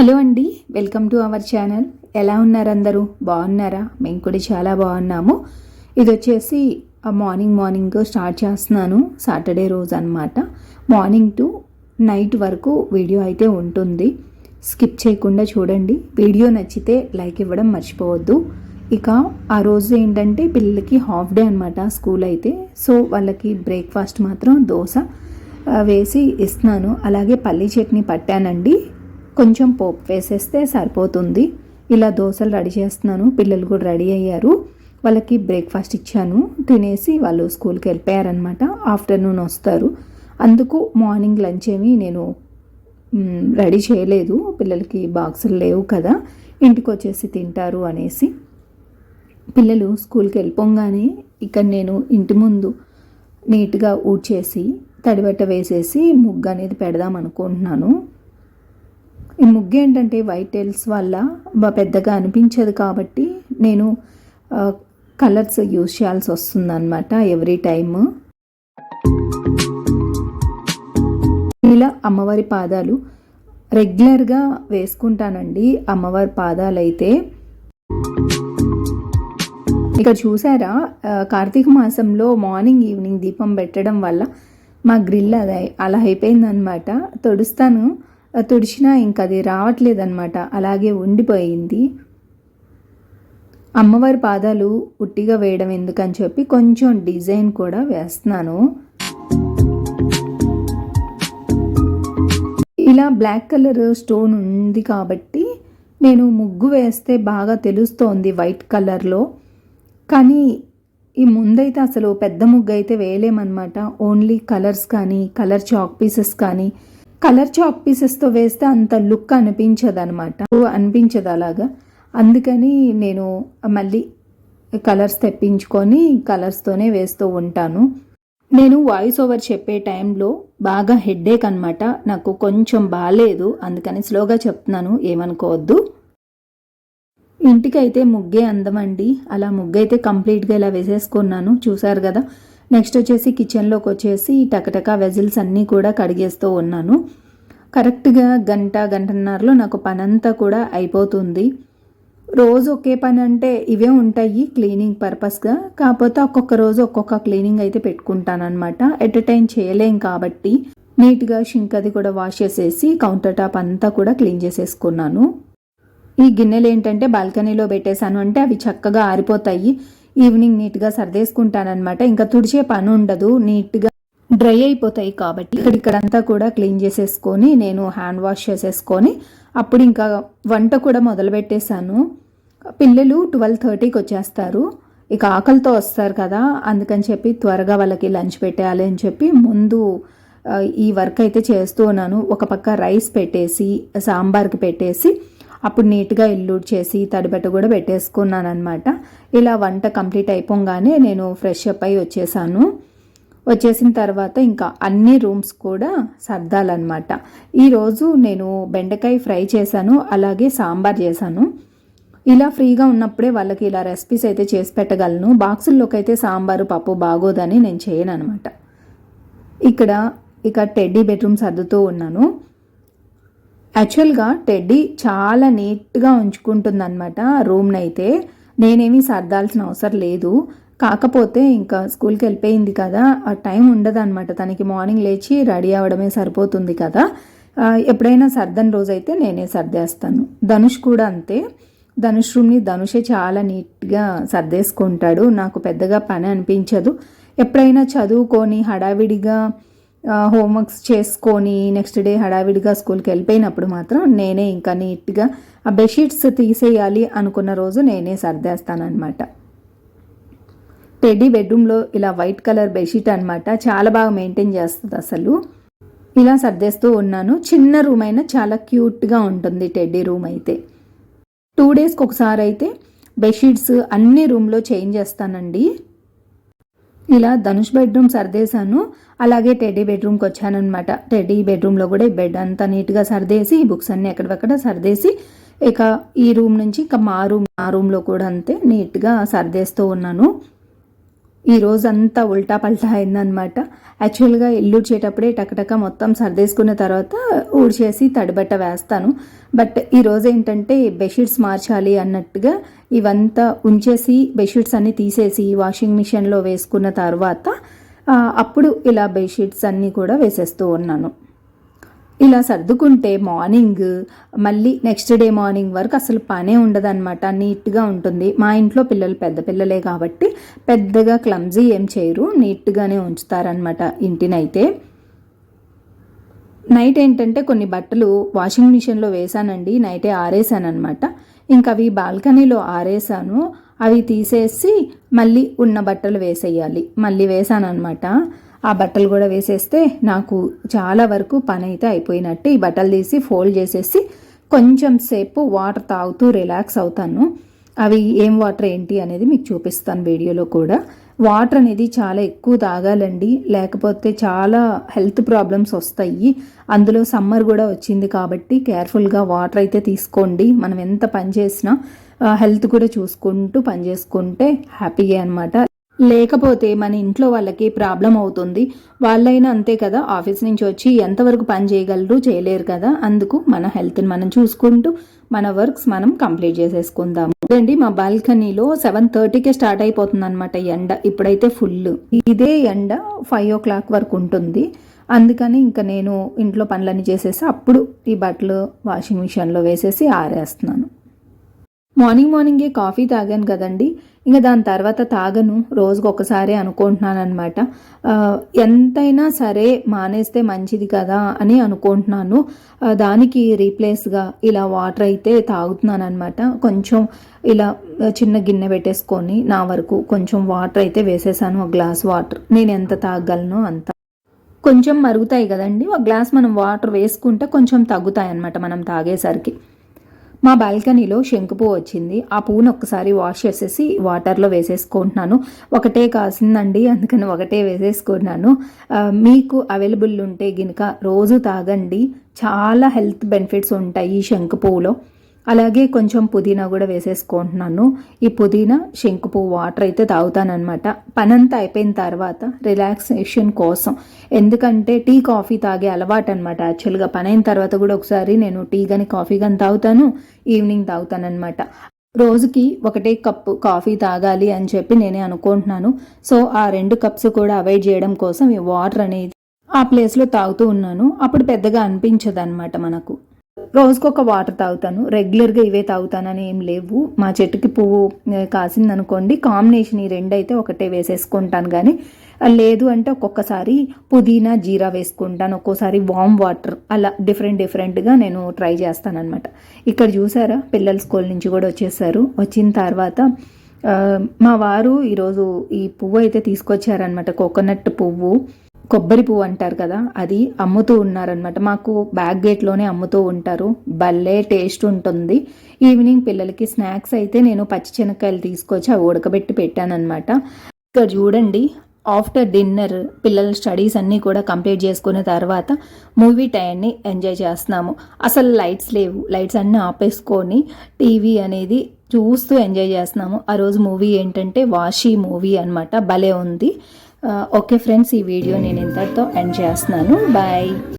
Hello అండి welcome to our channel. ఎలా ఉన్నారు అందరూ? బాగున్నారా? మేము కూడా చాలా బాగున్నాము. ఇది వచ్చేసి మార్నింగ్ మార్నింగ్ స్టార్ట్ చేస్తున్నాను. సాటర్డే రోజు అనమాట మార్నింగ్ టు నైట్ వరకు వీడియో అయితే ఉంటుంది. స్కిప్ చేయకుండా చూడండి. వీడియో నచ్చితే లైక్ ఇవ్వడం మర్చిపోవద్దు. ఇక ఆ రోజు ఏంటంటే పిల్లలకి హాఫ్ డే అనమాట స్కూల్ అయితే. సో వాళ్ళకి బ్రేక్ఫాస్ట్ మాత్రం దోశ వేసి ఇస్తున్నాను. అలాగే పల్లీ చట్నీ పట్టానండి. కొంచెం పోపు వేసేస్తే సరిపోతుంది. ఇలా దోశలు రెడీ చేస్తున్నాను. పిల్లలు కూడా రెడీ అయ్యారు. వాళ్ళకి బ్రేక్ఫాస్ట్ ఇచ్చాను. తినేసి వాళ్ళు స్కూల్కి వెళ్ళిపోయారనమాట ఆఫ్టర్నూన్ వస్తారు. అందుకు మార్నింగ్ లంచ్ ఏమి నేను రెడీ చేయలేదు. పిల్లలకి బాక్సులు లేవు కదా. ఇంటికి వచ్చేసి తింటారు అనేసి. పిల్లలు స్కూల్కి వెళ్ళిపోగానే ఇక్కడ నేను ఇంటి ముందు నీట్గా ఊడ్చేసి తడిబట్ట వేసేసి ముగ్గు అనేది పెడదాం అనుకుంటున్నాను. ఈ ముగ్గు ఏంటంటే వైట్ టైల్స్ వల్ల పెద్దగా అనిపించదు కాబట్టి నేను కలర్స్ యూజ్ చేయాల్సి వస్తుందన్నమాట ఎవ్రీ టైమ్ ఇలా అమ్మవారి పాదాలు రెగ్యులర్గా వేసుకుంటానండి అమ్మవారి పాదాలు అయితే ఇక చూసారా కార్తీక మాసంలో మార్నింగ్ ఈవినింగ్ దీపం పెట్టడం వల్ల మా గ్రిల్ అది అలా అయిపోయిందనమాట తొడుస్తాను. తుడిచినా ఇంకా అది రావట్లేదన్నమాట. అలాగే ఉండిపోయింది. అమ్మవారి పాదాలు ఉట్టిగా వేయడం ఎందుకని చెప్పి కొంచెం డిజైన్ కూడా వేస్తున్నాను. ఇలా బ్లాక్ కలర్ స్టోన్ ఉంది కాబట్టి నేను ముగ్గు వేస్తే బాగా తెలుస్తోంది వైట్ కలర్లో. కానీ ఈ ముందైతే అసలు పెద్ద ముగ్గు అయితే వేయలేమన్నమాట. ఓన్లీ కలర్స్ కానీ కలర్ చాక్ పీసెస్ కానీ కలర్ చాక్ పీసెస్తో వేస్తే అంత లుక్ అనిపించదు అనమాట అనిపించదు అలాగా. అందుకని నేను మళ్ళీ కలర్స్ తెప్పించుకొని కలర్స్తోనే వేస్తూ ఉంటాను. నేను వాయిస్ ఓవర్ చెప్పే టైంలో బాగా హెడ్ఏక్ అనమాట నాకు కొంచెం బాగాలేదు అందుకని స్లోగా చెప్తున్నాను ఏమనుకోవద్దు. ఇంటికైతే ముగ్గే అందమండి. అలా ముగ్గు అయితే కంప్లీట్గా ఇలా వేసేసుకున్నాను. చూసారు కదా? నెక్స్ట్ వచ్చేసి కిచెన్లోకి వచ్చేసి టకటకా వెజిల్స్ అన్నీ కూడా కడిగేస్తూ ఉన్నాను. కరెక్ట్గా గంట గంటన్నరలో నాకు పనంతా కూడా అయిపోతుంది. రోజు ఒకే పని అంటే ఇవే ఉంటాయి క్లీనింగ్ పర్పస్గా. కాకపోతే ఒక్కొక్క రోజు ఒక్కొక్క క్లీనింగ్ అయితే పెట్టుకుంటాను అనమాట ఎట్ ఎ టైం చేయలేం కాబట్టి నీట్గా షింక్ అది కూడా వాష్ చేసేసి కౌంటర్ టాప్ అంతా కూడా క్లీన్ చేసేసుకున్నాను. ఈ గిన్నెలు ఏంటంటే బాల్కనీలో పెట్టేశాను అంటే అవి చక్కగా ఆరిపోతాయి. ఈవినింగ్ నీట్గా సర్దేసుకుంటానమాట ఇంకా తుడిచే పని ఉండదు నీట్గా డ్రై అయిపోతాయి కాబట్టి ఇక్కడ ఇక్కడంతా కూడా క్లీన్ చేసేసుకొని నేను హ్యాండ్ వాష్ చేసేసుకొని అప్పుడు ఇంకా వంట కూడా మొదలు పెట్టేశాను పిల్లలు ట్వెల్వ్ థర్టీకి వచ్చేస్తారు. ఇక ఆకలితో వస్తారు కదా అందుకని చెప్పి త్వరగా వాళ్ళకి లంచ్ పెట్టేయాలి అని చెప్పి ముందు ఈ వర్క్ అయితే చేస్తూ ఉన్నాను. ఒక పక్క రైస్ పెట్టేసి సాంబార్కి పెట్టేసి అప్పుడు నీట్గా ఇల్లు చేసి తడిబెట్ట కూడా పెట్టేసుకున్నాను అనమాట ఇలా వంట కంప్లీట్ అయిపోగానే నేను ఫ్రెష్ అప్ అయి వచ్చేసాను. వచ్చేసిన తర్వాత ఇంకా అన్ని రూమ్స్ కూడా సర్దాలన్నమాట. ఈరోజు నేను బెండకాయ ఫ్రై చేశాను అలాగే సాంబార్ చేశాను. ఇలా ఫ్రీగా ఉన్నప్పుడే వాళ్ళకి ఇలా రెసిపీస్ అయితే చేసి పెట్టగలను. బాక్సుల్లోకి అయితే సాంబారు పప్పు బాగోదని నేను చేయను అనమాట ఇక్కడ ఇక టెడ్డీ బెడ్రూమ్ సర్దుతూ ఉన్నాను. యాక్చువల్గా టెడ్డీ చాలా నీట్గా ఉంచుకుంటుంది అనమాట రూమ్ని అయితే నేనేమీ సర్దాల్సిన అవసరం లేదు. కాకపోతే ఇంకా స్కూల్కి వెళ్ళిపోయింది కదా ఆ టైం ఉండదు అనమాట తనకి మార్నింగ్ లేచి రెడీ అవ్వడమే సరిపోతుంది కదా. ఎప్పుడైనా సర్దని రోజైతే నేనే సర్దేస్తాను. ధనుష్ కూడా అంతే. ధనుష్ రూమ్ని ధనుషే చాలా నీట్గా సర్దేసుకుంటాడు. నాకు పెద్దగా పని అనిపించదు. ఎప్పుడైనా చదువుకొని హడావిడిగా హోంవర్క్స్ చేసుకొని నెక్స్ట్ డే హడావిడిగా స్కూల్కి వెళ్ళిపోయినప్పుడు మాత్రం నేనే ఇంకా నీట్గా ఆ బెడ్షీట్స్ తీసేయాలి అనుకున్న రోజు నేనే సర్దేస్తానమాట టెడ్డీ బెడ్రూమ్లో ఇలా వైట్ కలర్ బెడ్షీట్ అనమాట చాలా బాగా మెయింటైన్ చేస్తుంది అసలు. ఇలా సర్దేస్తూ ఉన్నాను. చిన్న రూమ్ అయినా చాలా క్యూట్గా ఉంటుంది టెడ్డీ రూమ్ అయితే. టూ డేస్కి ఒకసారి అయితే బెడ్షీట్స్ అన్ని రూమ్లో చేంజ్ చేస్తానండి. ఇలా ధనుష్ బెడ్రూమ్ సర్దేశాను. అలాగే టెడ్డీ బెడ్రూమ్కి వచ్చానమాట టెడ్డీ బెడ్రూమ్లో కూడా ఈ బెడ్ అంతా నీట్గా సర్దేసి బుక్స్ అన్ని ఎక్కడెక్కడ సర్దేసి ఇక ఈ రూమ్ నుంచి ఇంకా మా రూమ్ ఆ రూమ్లో కూడా అంతే నీట్గా సర్దేస్తూ ఉన్నాను. ఈ రోజంతా ఉల్టా పల్టా అయిందనమాట యాక్చువల్గా ఇల్లుడ్చేటప్పుడే టకటక మొత్తం సర్దేసుకున్న తర్వాత ఊడ్చేసి తడిబట్ట వేస్తాను. బట్ ఈరోజు ఏంటంటే బెడ్షీట్స్ మార్చాలి అన్నట్టుగా ఇవంతా ఉంచేసి బెడ్షీట్స్ అన్నీ తీసేసి వాషింగ్ మిషన్లో వేసుకున్న తర్వాత అప్పుడు ఇలా బెడ్షీట్స్ అన్నీ కూడా వేసేస్తూ ఉన్నాను. ఇలా సర్దుకుంటే మార్నింగ్ మళ్ళీ నెక్స్ట్ డే మార్నింగ్ వరకు అసలు పనే ఉండదన్నమాట. నీట్గా ఉంటుంది. మా ఇంట్లో పిల్లలు పెద్ద పిల్లలే కాబట్టి పెద్దగా క్లమ్జీ ఏం చేయరు. నీట్గానే ఉంచుతారనమాట ఇంటినైతే. నైట్ ఏంటంటే కొన్ని బట్టలు వాషింగ్ మిషన్లో వేసానండి నైటే ఆరేసాను అనమాట ఇంకా అవి బాల్కనీలో ఆరేసాను అవి తీసేసి మళ్ళీ ఉన్న బట్టలు వేసేయాలి. మళ్ళీ వేసాను అనమాట ఆ బట్టలు కూడా వేసేస్తే నాకు చాలా వరకు పని అయితే అయిపోయినట్టు. ఈ బట్టలు తీసి ఫోల్డ్ చేసేసి కొంచెం సేపు వాటర్ తాగుతూ రిలాక్స్ అవుతాను. అవి ఏం వాటర్ ఏంటి అనేది మీకు చూపిస్తాను వీడియోలో కూడా. వాటర్ అనేది చాలా ఎక్కువ తాగాలండి. లేకపోతే చాలా హెల్త్ ప్రాబ్లమ్స్ వస్తాయి. అందులో సమ్మర్ కూడా వచ్చింది కాబట్టి కేర్ఫుల్గా వాటర్ అయితే తీసుకోండి. మనం ఎంత పని చేసినా హెల్త్ కూడా చూసుకుంటూ పని చేసుకుంటే హ్యాపీగా అనమాట లేకపోతే మన ఇంట్లో వాళ్ళకి ప్రాబ్లం అవుతుంది. వాళ్ళైనా అంతే కదా ఆఫీస్ నుంచి వచ్చి ఎంతవరకు పని చేయగలరు చేయలేరు కదా. అందుకు మన హెల్త్ని మనం చూసుకుంటూ మన వర్క్స్ మనం కంప్లీట్ చేసేసుకుందాము. అండి మా బాల్కనీలో సెవెన్ థర్టీకే స్టార్ట్ అయిపోతుంది అనమాట ఎండ. ఇప్పుడైతే ఫుల్. ఇదే ఎండ ఫైవ్ ఓ క్లాక్ వరకు ఉంటుంది. అందుకని ఇంకా నేను ఇంట్లో పనులన్నీ చేసేసి అప్పుడు ఈ బట్టలు వాషింగ్ మిషన్లో వేసేసి ఆరేస్తున్నాను. మార్నింగ్ మార్నింగే కాఫీ తాగాను కదండి. ఇంకా దాని తర్వాత తాగను రోజుకు ఒకసారి అనుకుంటున్నాను అనమాట ఎంతైనా సరే మానేస్తే మంచిది కదా అని అనుకుంటున్నాను. దానికి రీప్లేస్గా ఇలా వాటర్ అయితే తాగుతున్నాను అనమాట కొంచెం ఇలా చిన్న గిన్నె పెట్టేసుకొని నా వరకు కొంచెం వాటర్ అయితే వేసేసాను ఒక గ్లాస్ వాటర్. నేను ఎంత తాగలను అంత. కొంచెం మరుగుతాయి కదండి ఒక గ్లాస్ మనం వాటర్ వేసుకుంటే కొంచెం తగ్గుతాయి అన్నమాట మనం తాగేసరికి. మా బాల్కనీలో శంకు వచ్చింది. ఆ పువ్వును ఒక్కసారి వాష్ చేసేసి వాటర్లో వేసేసుకుంటున్నాను. ఒకటే కాసిందండి అందుకని ఒకటే వేసేసుకున్నాను. మీకు అవైలబుల్ ఉంటే గినక రోజు తాగండి. చాలా హెల్త్ బెనిఫిట్స్ ఉంటాయి ఈ శంకు అలాగే కొంచెం పుదీనా కూడా వేసేసుకుంటున్నాను. ఈ పుదీనా శంకు వాటర్ అయితే తాగుతానమాట పనంతా అయిపోయిన తర్వాత రిలాక్సేషన్ కోసం. ఎందుకంటే టీ కాఫీ తాగే అలవాటు అనమాట యాక్చువల్గా పని అయిన తర్వాత కూడా ఒకసారి నేను టీ కానీ కాఫీ కానీ తాగుతాను. ఈవినింగ్ తాగుతానమాట రోజుకి ఒకటే కప్పు కాఫీ తాగాలి అని చెప్పి నేనే అనుకుంటున్నాను. సో ఆ రెండు కప్స్ కూడా అవాయిడ్ చేయడం కోసం ఈ వాటర్ అనేది ఆ ప్లేస్లో తాగుతూ ఉన్నాను. అప్పుడు పెద్దగా అనిపించదు అనమాట మనకు. రోజుకొక వాటర్ తాగుతాను. రెగ్యులర్గా ఇవే తాగుతానని ఏం లేవు. మా చెట్టుకి పువ్వు కాసింది కాసిందనుకోండి. కాంబినేషన్ ఈ రెండు అయితే ఒకటే వేసేసుకుంటాను కానీ లేదు అంటే ఒక్కొక్కసారి పుదీనా జీరా వేసుకుంటాను. ఒక్కోసారి వామ్ వాటర్ అలా డిఫరెంట్ డిఫరెంట్గా నేను ట్రై చేస్తానన్నమాట. ఇక్కడ చూసారా? పిల్లలు స్కూల్ నుంచి కూడా వచ్చేసారు. వచ్చిన తర్వాత మా వారు ఈరోజు ఈ పువ్వు అయితే తీసుకొచ్చారనమాట కోకోనట్ పువ్వు. కొబ్బరి పువ్వు అంటారు కదా అది అమ్ముతూ ఉన్నారనమాట మాకు బ్యాక్ గేట్లోనే అమ్ముతూ ఉంటారు. భలే టేస్ట్ ఉంటుంది. ఈవినింగ్ పిల్లలకి స్నాక్స్ అయితే నేను పచ్చి శనక్కాయలు తీసుకొచ్చి అవి ఉడకబెట్టి పెట్టానమాట ఇక్కడ చూడండి ఆఫ్టర్ డిన్నర్ పిల్లల స్టడీస్ అన్నీ కూడా కంప్లీట్ చేసుకున్న తర్వాత మూవీ టైంని ఎంజాయ్ చేస్తున్నాము. అసలు లైట్స్ లేవు. లైట్స్ అన్నీ ఆపేసుకొని టీవీ అనేది చూస్తూ ఎంజాయ్ చేస్తున్నాము. ఆ రోజు మూవీ ఏంటంటే వాషీ మూవీ అన్నమాట. భలే ఉంది. Uh, ఓకే ఫ్రెండ్స్ ఈ వీడియో నేను ఇంతటితో ఎండ్ చేస్తున్నాను. బాయ్